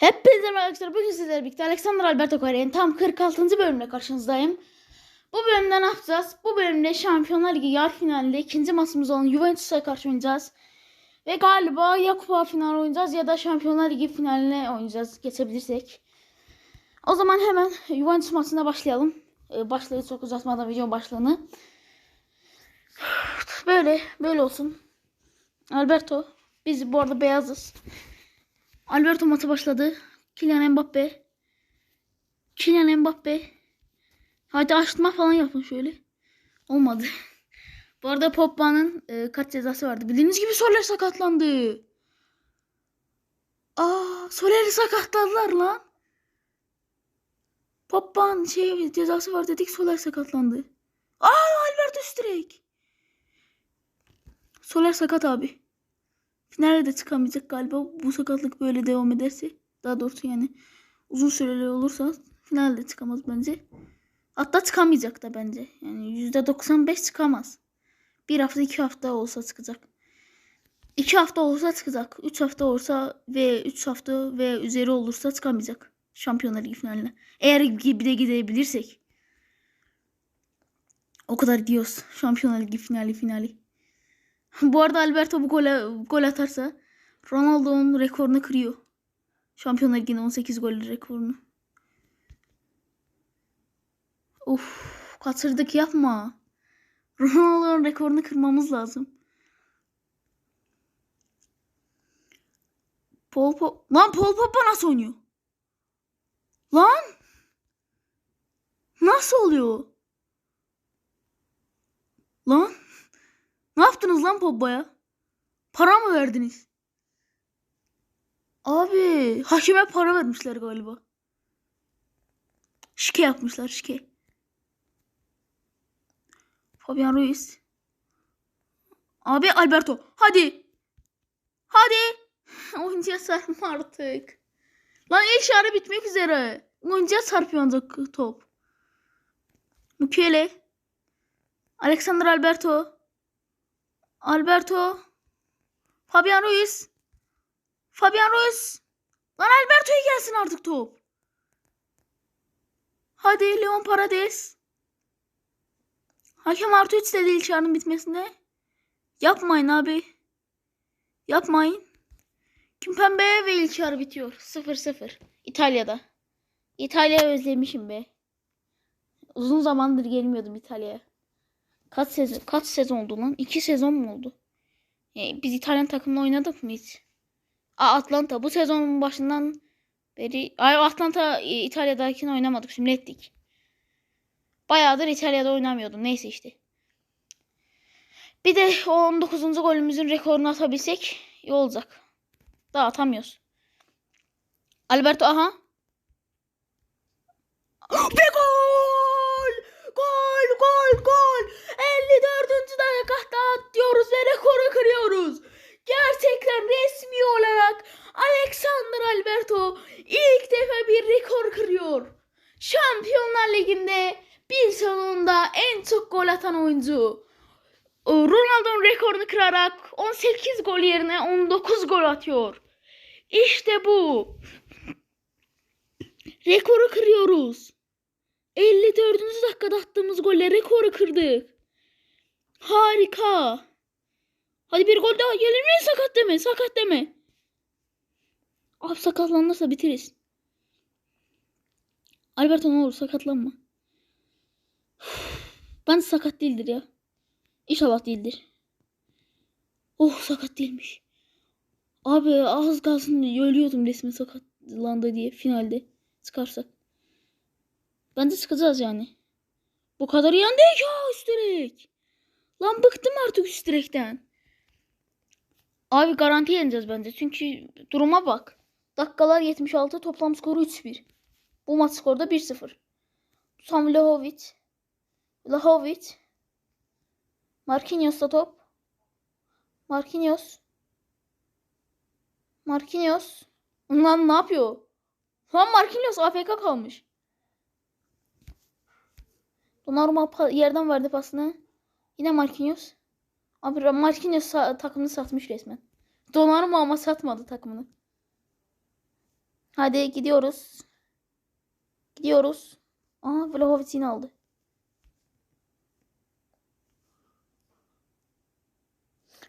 Hepinize arkadaşlar. Bugün sizlerle birlikte Alexander Alberto Kore'nin tam 46. bölümle karşınızdayım. Bu bölümde ne yapacağız? Bu bölümde Şampiyonlar Ligi yarı finalinde ikinci maçımız olan Juventus'a karşı oynayacağız. Ve galiba ya kupa finali oynayacağız ya da Şampiyonlar Ligi finaline oynayacağız geçebilirsek. O zaman hemen Juventus maçına başlayalım. Ee, başlığı çok uzatmadan video başlığını. Böyle, böyle olsun. Alberto. Biz bu arada beyazız. Alberto maçı başladı. Kylian Mbappe. Kylian Mbappe. Hadi açtırma falan yapın şöyle. Olmadı. Bu arada Pogba'nın e, kaç cezası vardı. Bildiğiniz gibi Soler sakatlandı. Aa, Soler'i sakatladılar lan. Pogba'nın şey cezası var dedik Soler sakatlandı. Aa, Alberto Strek. Soler sakat abi. Finale çıkamayacak galiba. Bu sakatlık böyle devam ederse. Daha doğrusu yani uzun süreli olursa finalde çıkamaz bence. Hatta çıkamayacak da bence. Yani %95 çıkamaz. Bir hafta iki hafta olsa çıkacak. İki hafta olsa çıkacak. Üç hafta olsa ve üç hafta ve üzeri olursa çıkamayacak. Şampiyonlar Ligi finaline. Eğer bir de gidebilirsek. O kadar diyoruz. Şampiyonlar Ligi finali finali. Bu arada Alberto bu gole, gol atarsa Ronaldo'nun rekorunu kırıyor. Şampiyonlar Ligi'nin 18 gol rekorunu. Of kaçırdık yapma. Ronaldo'nun rekorunu kırmamız lazım. Paul Pop... Lan Paul Pogba nasıl oynuyor? Lan! Nasıl oluyor? Lan! Ne yaptınız lan Pogba'ya? Para mı verdiniz? Abi hakime para vermişler galiba. Şike yapmışlar şike. Fabian Ruiz. Abi Alberto. Hadi. Hadi. Oyuncuya sarma artık. Lan ilk şarı bitmek üzere. Oyuncuya çarpıyor ancak top. Mukele. Alexander Alberto. Alberto. Fabian Ruiz. Fabian Ruiz. Lan Alberto'ya gelsin artık top. Hadi Leon Paredes. Hakem artı 3 dedi ilk bitmesinde. Yapmayın abi. Yapmayın. Kimpembe ve ilk yarı bitiyor. 0-0. İtalya'da. İtalya'yı özlemişim be. Uzun zamandır gelmiyordum İtalya'ya. Kaç sezon, kaç sezon oldu lan? İki sezon mu oldu? Yani biz İtalyan takımla oynadık mı hiç? Aa, Atlanta. Bu sezonun başından beri... Ay Atlanta e, İtalya'dakini oynamadık. Şimdi ettik. Bayağıdır İtalya'da oynamıyordum. Neyse işte. Bir de o 19. golümüzün rekorunu atabilsek iyi olacak. Daha atamıyoruz. Alberto aha. Ve gol! Gol, gol, gol! 54. dakikada atıyoruz ve rekoru kırıyoruz. Gerçekten resmi olarak Alexander Alberto ilk defa bir rekor kırıyor. Şampiyonlar Ligi'nde bir sezonda en çok gol atan oyuncu. Ronaldo'nun rekorunu kırarak 18 gol yerine 19 gol atıyor. İşte bu. Rekoru kırıyoruz. 54. dakikada attığımız golle rekoru kırdık. Harika. Hadi bir gol daha gelir mi? Sakat deme. Sakat deme. Abi sakatlanırsa biteriz. Alberto ne olur sakatlanma. Ben sakat değildir ya. İnşallah değildir. Oh sakat değilmiş. Abi az kalsın ölüyordum resmen sakatlandı diye finalde çıkarsak. Bence çıkacağız yani. Bu kadar yan değil ya üst direk. Lan bıktım artık üst direkten. Abi garanti yeneceğiz bence. Çünkü duruma bak. Dakikalar 76 toplam skoru 3-1. Bu maç skorda 1-0. Sam Lahovic. Lahovic. Marquinhos'ta top. Marquinhos. Marquinhos. Lan ne yapıyor? Lan Marquinhos AFK kalmış. Donnarumma yerden verdi pasını. Yine Marquinhos. Abi Marquinhos sa- takımını satmış resmen. Donnarumma ama satmadı takımını. Hadi gidiyoruz. Gidiyoruz. Aha Vlahovic yine aldı.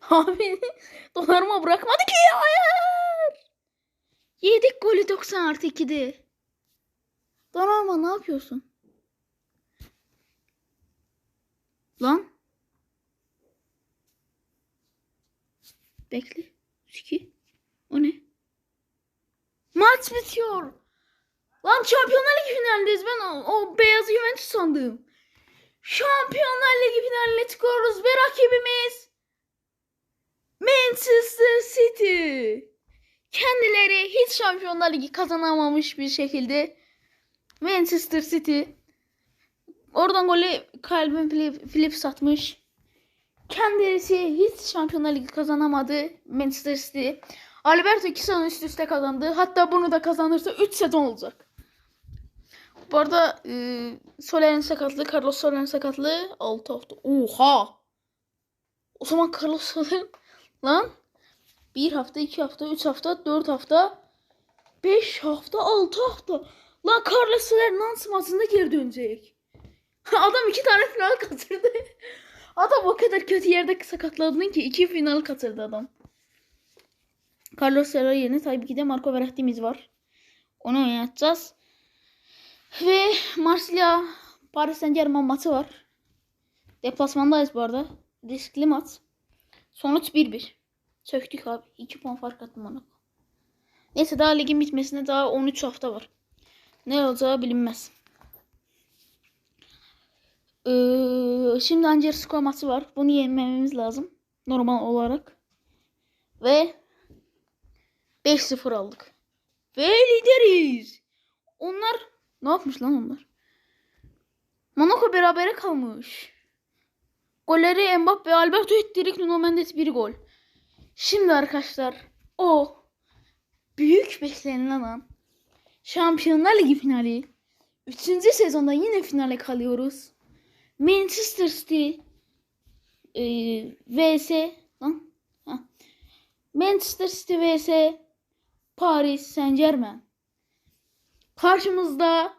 Abi donarıma bırakmadı ki. Hayır. Yedik golü 90 artı 2'de. Donarıma ne yapıyorsun? Lan. Bekle. 2. O ne? Maç bitiyor. Lan Şampiyonlar Ligi finalindeyiz. Ben o, o beyaz Juventus sandım. Şampiyonlar Ligi finaline çıkıyoruz ve rakibimiz Manchester City. Kendileri hiç Şampiyonlar Ligi kazanamamış bir şekilde Manchester City oradan golü Calvin Phillips atmış. Kendisi hiç Şampiyonlar Ligi kazanamadı Manchester City. Alberto 2 sezon üst üste kazandı. Hatta bunu da kazanırsa 3 sezon olacak. Bu arada e, Soler'in sakatlığı, Carlos Soler'in sakatlığı 6 hafta. Oha! O zaman Carlos Soler lan 1 hafta, 2 hafta, 3 hafta, 4 hafta, 5 hafta, 6 hafta. Lan Carlos Soler Nantes maçında geri dönecek. Adam iki tane final kaçırdı. Adam o kadar kötü yerde sakatladın ki iki final kaçırdı adam. Carlos Soler yerine tabii ki de Marco Verratti'miz var. Onu oynatacağız. Ve Marsilya Paris Saint Germain maçı var. Deplasmandayız bu arada. Riskli maç. Sonuç 1-1. Söktük abi. 2 puan fark attım bana. Neyse daha ligin bitmesine daha 13 hafta var. Ne olacağı bilinmez. Ee, şimdi Angelsko maçı var. Bunu yenmemiz lazım. Normal olarak. Ve 5-0 aldık. Ve lideriz. Onlar ne yapmış lan onlar? Monaco berabere kalmış. Golleri Mbappe, Alberto ettirik, Nuno Mendes bir gol. Şimdi arkadaşlar o büyük beklenilen an Şampiyonlar Ligi finali. Üçüncü sezonda yine finale kalıyoruz. Manchester City e, vs lan. Manchester City vs Paris Saint Germain. Karşımızda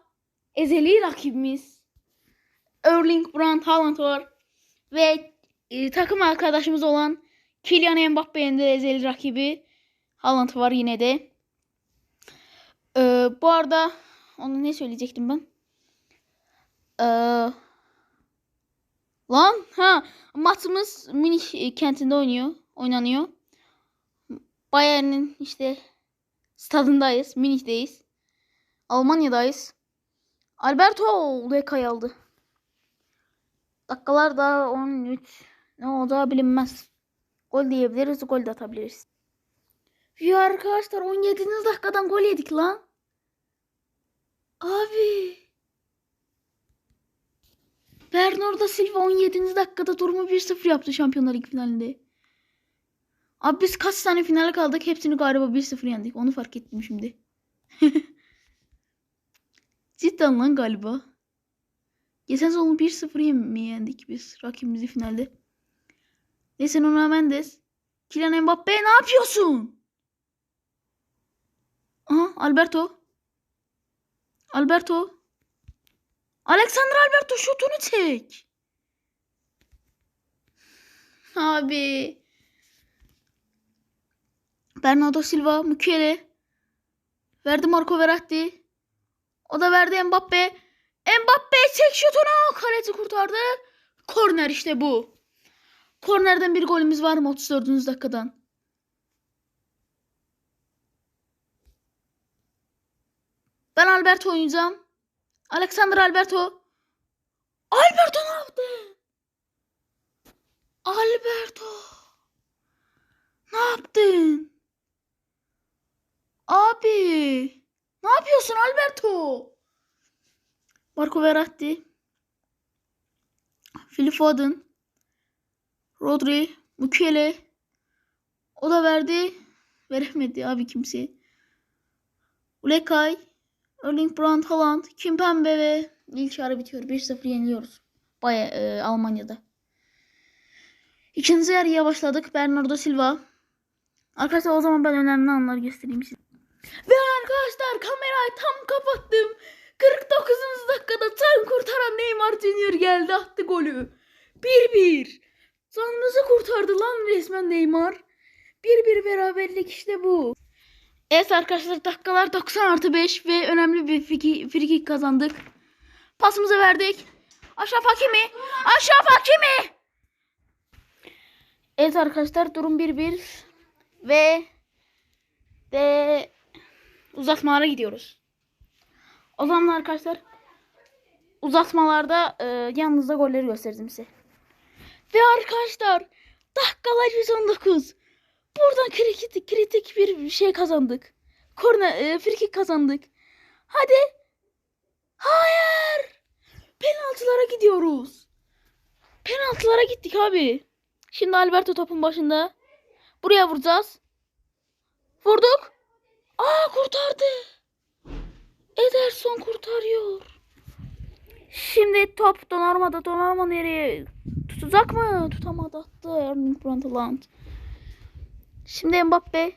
ezeli rakibimiz Erling Brandt Haaland var ve e, takım arkadaşımız olan Kylian Mbappe'nin de ezeli rakibi Haaland var yine de. Ee, bu arada onu ne söyleyecektim ben? Ee, lan ha maçımız Münih kentinde oynuyor, oynanıyor. Bayern'in işte stadındayız, Münih'teyiz. Almanya'dayız. Alberto Leka'yı aldı. Dakikalar daha 13. Ne olacağı bilinmez. Gol diyebiliriz, gol de atabiliriz. Ya arkadaşlar 17. dakikadan gol yedik lan. Abi. Bernardo Silva 17. dakikada durumu 1-0 yaptı Şampiyonlar Ligi finalinde. Abi biz kaç tane finale kaldık hepsini galiba 1-0 yendik. Onu fark ettim şimdi. Cidden lan galiba. Geçen sezon 1-0 mi yendik biz rakibimizi finalde. Neyse Nuno Mendes. Kylian Mbappe ne yapıyorsun? Aha Alberto. Alberto. Alexander Alberto şutunu çek. Abi. Bernardo Silva, Mukiele. Verdi Marco Verratti. O da verdi Mbappe. Mbappe çek şutunu. Kaleci kurtardı. Korner işte bu. Kornerden bir golümüz var mı 34. dakikadan? Ben Alberto oynayacağım. Alexander Alberto. Alberto ne yaptı? Alberto. Ne yaptın? Abi. Ne yapıyorsun Alberto? Marco Verratti. Phil Foden. Rodri. Mukiele. O da verdi. Veremedi abi kimse. Ulekay. Erling Brandt, Haaland, Kimpembe ve ilk yarı bitiyor. 1-0 yeniliyoruz. Baya e, Almanya'da. İkinci yarıya başladık. Bernardo Silva. Arkadaşlar o zaman ben önemli anları göstereyim size. Ve arkadaşlar kamerayı tam kapattım. 49. dakikada tam kurtaran Neymar Junior geldi attı golü. 1-1. Canımızı kurtardı lan resmen Neymar. 1-1 beraberlik işte bu. Evet arkadaşlar dakikalar 90 artı 5 ve önemli bir kick kazandık. Pasımızı verdik. Aşraf Hakimi. Aşraf Hakimi. Evet arkadaşlar durum 1-1 ve ve uzatmalara gidiyoruz. O zaman arkadaşlar uzatmalarda e, yalnızda golleri gösterdim size. Ve arkadaşlar dakikalar 119. Buradan kritik kritik bir şey kazandık. Korna e, frikik kazandık. Hadi. Hayır. Penaltılara gidiyoruz. Penaltılara gittik abi. Şimdi Alberto topun başında. Buraya vuracağız. Vurduk. Aa kurtardı. Ederson kurtarıyor. Şimdi top Donnaruma'da. Donnarumma nereye? Tutacak mı? Tutamadı attı. Erling Brandt. Şimdi Mbappe.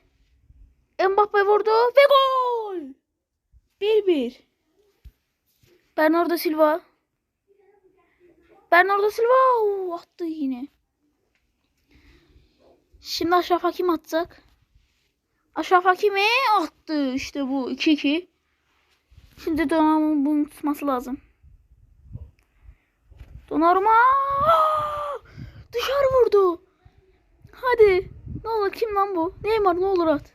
Mbappe vurdu ve gol. 1-1. Bernardo Silva. Bernardo Silva Oo, attı yine. Şimdi Aşraf Hakim atacak. Aşraf Hakimi attı. İşte bu 2-2. Şimdi Donnarumma bunu tutması lazım. Donnarumma dışarı vurdu. Hadi. Ne olur kim lan bu? Neymar ne olur at.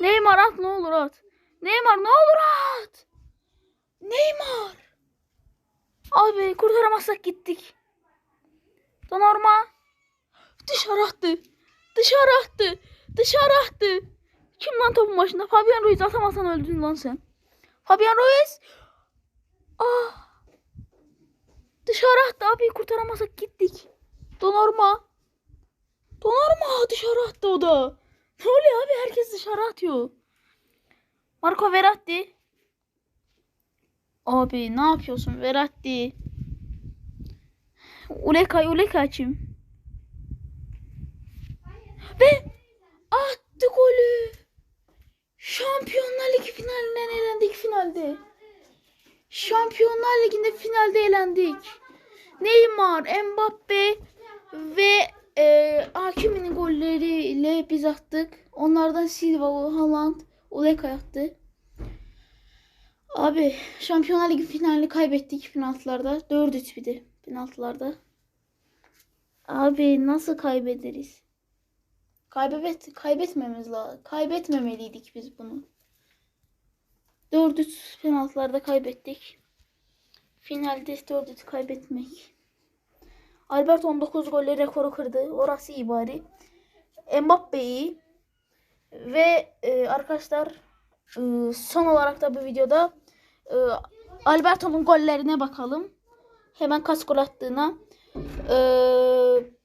Neymar at ne olur at. Neymar ne olur at. Neymar. Abi kurtaramazsak gittik. Donnarumma dışarı attı. Dışarı attı. Dışarı attı. Kim lan topun başında? Fabian Ruiz atamazsan öldün lan sen. Fabian Ruiz. Ah. Dışarı attı abi kurtaramazsak gittik. Donnarumma. Donnarumma dışarı attı o da. Ne oluyor abi herkes dışarı atıyor. Marco Verratti. Abi ne yapıyorsun Verratti? Ulekay Ulekay'cım. Ve attı golü. Şampiyonlar Ligi finalinden elendik finalde. Şampiyonlar Ligi'nde finalde elendik. Neymar, Mbappe ve e, Hakimi'nin golleriyle biz attık. Onlardan Silva, Haaland, Uleka attı. Abi Şampiyonlar Ligi finalini kaybettik penaltılarda. 4-3 bir de penaltılarda. Abi nasıl kaybederiz? Kaybet kaybetmemiz lazım. Kaybetmemeliydik biz bunu. 4-3 penaltılarda kaybettik. Finalde 4-3 kaybetmek. Albert 19 golle rekoru kırdı. Orası iyi bari. Mbappe iyi. Ve e, arkadaşlar e, son olarak da bu videoda e, Alberto'nun gollerine bakalım. Hemen kaç gol attığına. E,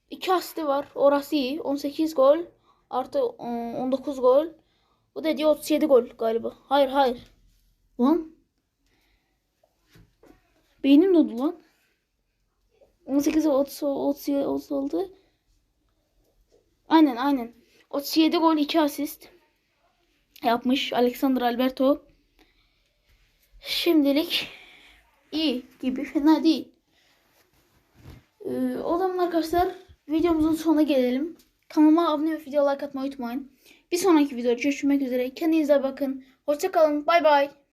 iki asisti var. Orası iyi. 18 gol. Artı e, 19 gol. Bu da diyor 37 gol galiba. Hayır hayır. Lan. Beynim doldu lan. 18 30 30 30 oldu. Aynen aynen. 37 gol 2 asist yapmış Alexander Alberto. Şimdilik iyi gibi fena değil. Ee, o zaman arkadaşlar videomuzun sonuna gelelim. Kanalıma abone ve video like atmayı unutmayın. Bir sonraki videoda görüşmek üzere. Kendinize bakın. Hoşçakalın. Bay bay.